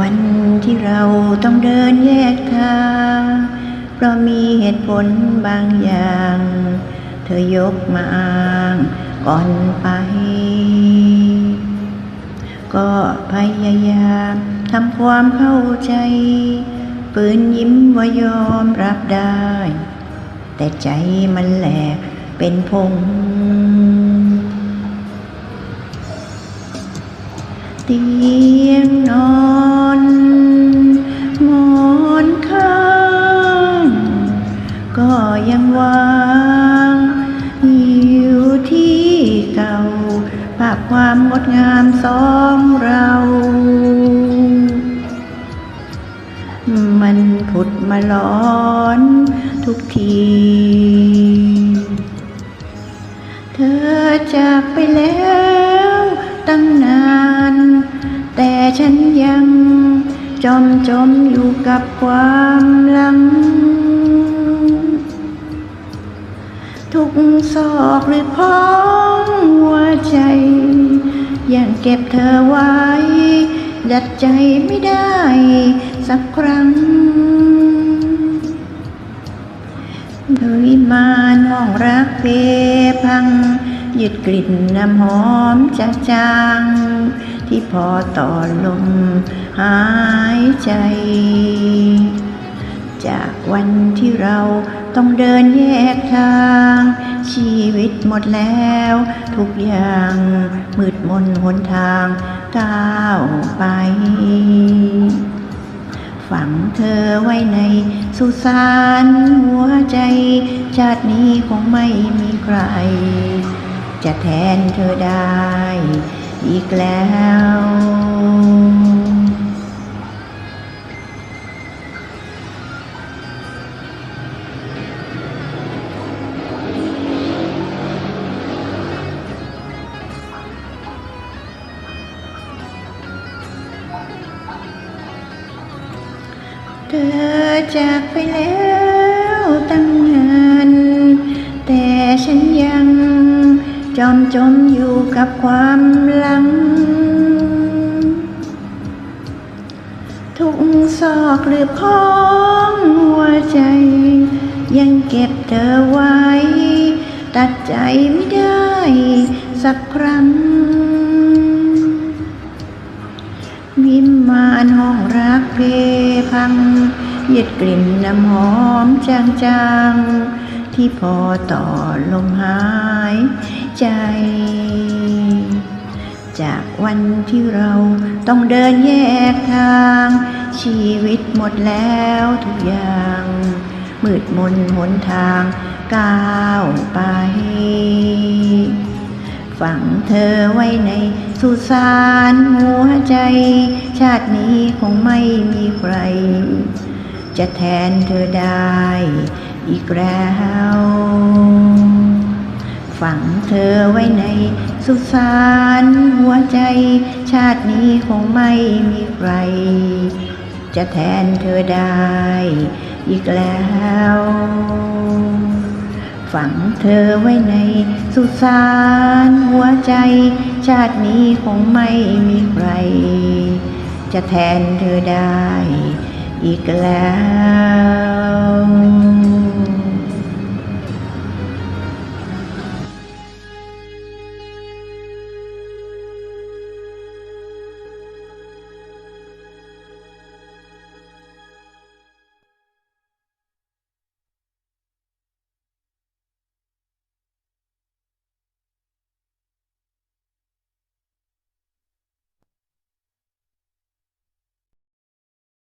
วันที่เราต้องเดินแยกทาง เพราะมีเหตุผลบางอย่าง เธอยกมาอ้างก่อนไป ก็พยายามทำความเข้าใจ ปืนยิ้มว่ายอมรับได้ แต่ใจมันแหลกเป็นพงเตียงนอน ยังวางอยู่ที่เก่าภาพความงดงามสองเรา มันผุดมาร้อนทุกที เธอจากไปแล้วตั้งนาน แต่ฉันยังจมจมอยู่กับความลัง ทุกซอกหรือพ้องหัวใจ ยังเก็บเธอไว้ ดัดใจไม่ได้ สักครั้ง โดยมานมองรักเพพังยึดกลิ่นน้ำหอมจางๆที่พอต่อลมหายใจ จากวันที่เราต้องเดินแยกทาง ชีวิตหมดแล้ว ทุกอย่างมืดมนหนทางก้าวไป ฝังเธอไว้ในสุสานหัวใจ ชาตินี้คงไม่มีใคร จะแทนเธอได้ อีกแล้ว เธอจากไปแล้วตั้งนาน แต่ฉันยังจอมจมอยู่กับความหลัง ทุกซอกหรือพ้องหัวใจ ยังเก็บเธอไว้ ตัดใจไม่ได้สักครั้งวิมานห้องรักเพ พังยึดกลิ่นน้ำหอมจางๆ ที่พอต่อลมหายใจ จากวันที่เราต้องเดินแยกทาง ชีวิตหมดแล้วทุกอย่าง มืดมนหนทางก้าวไป ฝังเธอไว้ในสุสานหัวใจ ชาตินี้คงไม่มีใคร จะแทนเธอได้อีกแล้วฝังเธอไว้ในสุสานหัวใจ ชาตินี้คงไม่มีใคร จะแทนเธอได้อีกแล้ว ฝังเธอไว้ในสุสานหัวใจ ชาตินี้คงไม่มีใคร จะแทนเธอได้อีกแล้ว